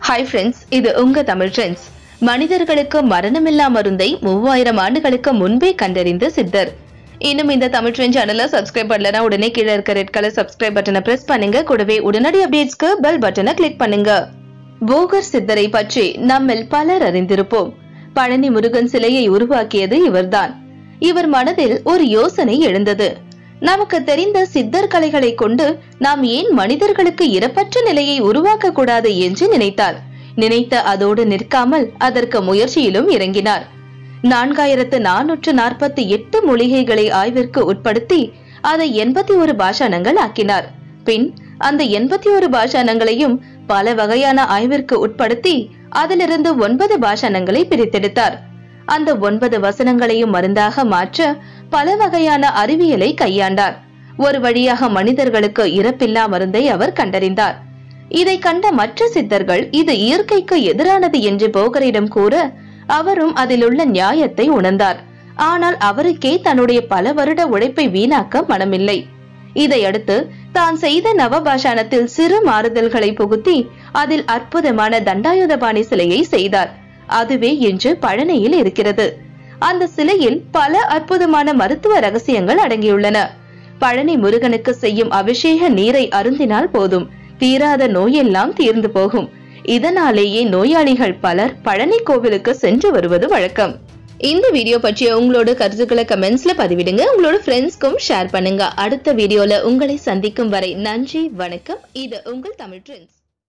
Hi friends இது உங்க Tamil trends மனிதர்களுக்கு மரணமில்லா மருந்தை மூவாயிரம் ஆண்டுகளுக்கு முன்பே கண்டறிந்த சித்தர். இன்னும் இந்த தமிழ் ட்ரெண்ட் சேனலை சப்ஸ்கிரைப் பண்ணலனா உடனே கீழே இருக்க ரெட் கலர் சப்ஸ்கிரைப் பட்டனை பிரஸ் பண்ணுங்க. கூடவே உடனடி அப்டேட்ஸ்க்கு பெல் பட்டனை கிளிக் பண்ணுங்க. போகர் சித்தரை பற்றி நம்மில் பலர் அறிந்திருப்போம். பழனி முருகன் சிலையை உருவாக்கியது இவர்தான். இவர் மனதில் ஒரு யோசனை எழுந்தது. நமக்கு தெரிந்த சித்தர் கலைகளை கொண்டு நாம் ஏன் மனிதர்களுக்கு இறப்பற்ற நிலையை உருவாக்க கூடாது என்று நினைத்தார். நினைத்த அதோடு நிற்காமல் அதற்கு முயற்சியிலும் இறங்கினார். நான்காயிரத்து நானூற்று நாற்பத்தி எட்டு மூலிகைகளை ஆய்விற்கு உட்படுத்தி அதை எண்பத்தி ஒரு பாஷாணங்கள் ஆக்கினார். பின் அந்த எண்பத்தி ஒரு பாஷாணங்களையும் பல வகையான ஆய்விற்கு உட்படுத்தி அதிலிருந்து ஒன்பது பாஷாணங்களை பிரித்தெடுத்தார். அந்த ஒன்பது வசனங்களையும் மருந்தாக மாற்ற பல வகையான அறிவியலை கையாண்டார். ஒரு வழியாக மனிதர்களுக்கு இறப்பில்லா மருந்தை அவர் கண்டறிந்தார். இதை கண்ட மற்ற சித்தர்கள் இது இயற்கைக்கு எதிரானது என்று போகரிடம் கூற அவரும் அதிலுள்ள நியாயத்தை உணர்ந்தார். ஆனால் அவருக்கே தன்னுடைய பல வருட உழைப்பை வீணாக்க மனமில்லை. இதையடுத்து தான் செய்த நவபாஷானத்தில் சிறு மாறுதல்களை புகுத்தி அதில் அற்புதமான தண்டாயுதபாணி சிலையை செய்தார். அதுவே இன்று பழனியில் இருக்கிறது. அந்த சிலையில் பல அற்புதமான மருத்துவ ரகசியங்கள் அடங்கியுள்ளன. பழனி முருகனுக்கு செய்யும் அபிஷேக நீரை அருந்தினால் போதும். தீராத நோயெல்லாம் தீர்ந்து போகும். இதனாலேயே நோயாளிகள் பலர் பழனி கோவிலுக்கு சென்று வருவது வழக்கம். இந்த வீடியோ பற்றிய உங்களோட கருத்துக்களை கமெண்ட்ஸ்ல பதிவிடுங்க. உங்களோட ஃப்ரெண்ட்ஸ்க்கும் ஷேர் பண்ணுங்க. அடுத்த வீடியோல உங்களை சந்திக்கும் வரை நன்றி வணக்கம். இது உங்கள் தமிழ் ட்ரெண்ட்ஸ்